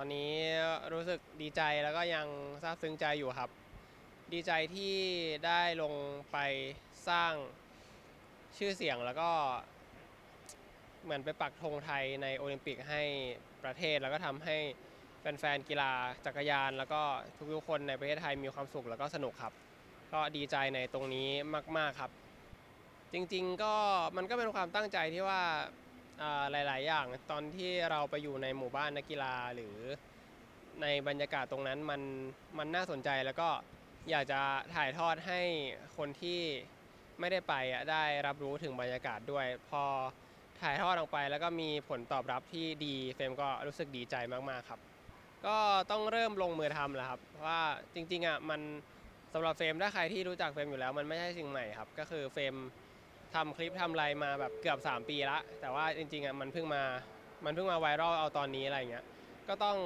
อนนี้รู้สึกดีใจแล้วก็ยังซาบซึ้งใจอยู่ครับ ดีใจที่ได้ลงไปสร้างชื่อเสียงแล้วก็เหมือนไปปักธงไทยในโอลิมปิกให้ประเทศแล้วก็ทำให้แฟนๆกีฬาจักรยาน แล้วก็ทุกๆคนในประเทศไทยมีความสุขแล้วก็สนุกครับ ก็ดีใจในตรงนี้มาก ๆครับ จริงๆก็มันก็เป็นความตั้งใจที่ว่า อ่าหลาย ๆ อย่างตอนที่เราไปอยู่ในหมู่บ้านนักกีฬาหรือในบรรยากาศตรงนั้นมันมันน่าสนใจแล้วก็อยากจะถ่ายทอดให้คนที่ไม่ได้ไปอะได้รับรู้ถึงบรรยากาศด้วย พอถ่ายทอดออกไปแล้วก็มีผลตอบรับที่ดีเฟรมก็รู้สึกดีใจมากๆครับ ก็ต้องเริ่มลงมือทำแหละครับเพราะว่าจริงๆอะมันสำหรับเฟรมถ้าใครที่รู้จักเฟรมอยู่แล้ว มันไม่ใช่สิ่งใหม่ครับ ก็คือเฟรม ทำคลิปทำอะไรมาแบบเกือบ 3 ปีละ แต่ว่าจริงๆอะมันเพิ่งมา มันเพิ่งมาไวรัลเอาตอนนี้อะไรเงี้ย ก็ต้อง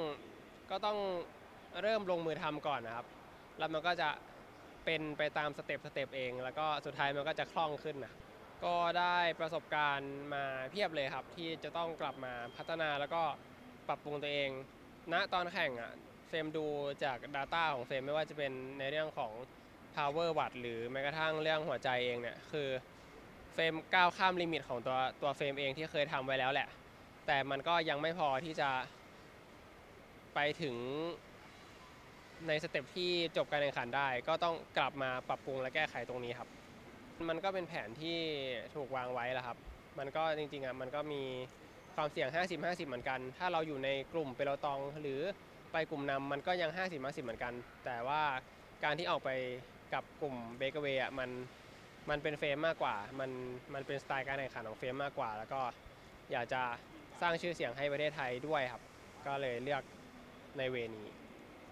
ก็ต้องเริ่มลงมือทำก่อนนะครับ แล้วมันก็จะเป็นไปตามสเต็ปสเต็ปเอง แล้วก็สุดท้ายมันก็จะคล่องขึ้นนะ ก็ได้ประสบการณ์มาเพียบเลยครับ ที่จะต้องกลับมาพัฒนาแล้วก็ปรับปรุงตัวเอง ณตอนแข่งอะเฟรมดูจาก Data ของเฟรมไม่ว่าจะเป็นในเรื่องของ power watt หรือแม้กระทั่งเรื่องหัวใจเองเนี่ย คือ เฟรมก้าวข้ามลิมิตของตัวตัวเฟรมเองที่เคยทำไว้แล้วแหละ แต่มันก็ยังไม่พอที่จะไปถึงในสเต็ปที่จบการแข่งขันได้ ก็ต้องกลับมาปรับปรุงและแก้ไขตรงนี้ครับ มันก็เป็นแผนที่ถูกวางไว้แล้วครับ มันก็จริงๆอะมันก็มีความเสี่ยง 50-50 เหมือนกัน ถ้าเราอยู่ในกลุ่มเปโลตอง หรือไปกลุ่มนำมันก็ยัง 50-50 เหมือนกัน แต่ว่าการที่ออกไปกับกลุ่มเบเกเวอะมัน มันเป็นเฟรมมากกว่า มันมันเป็นสไตล์การแข่งขันของเฟรมมากกว่า แล้วก็อยากจะสร้างชื่อเสียงให้ประเทศไทยด้วยครับ ก็เลยเลือกในเวนี้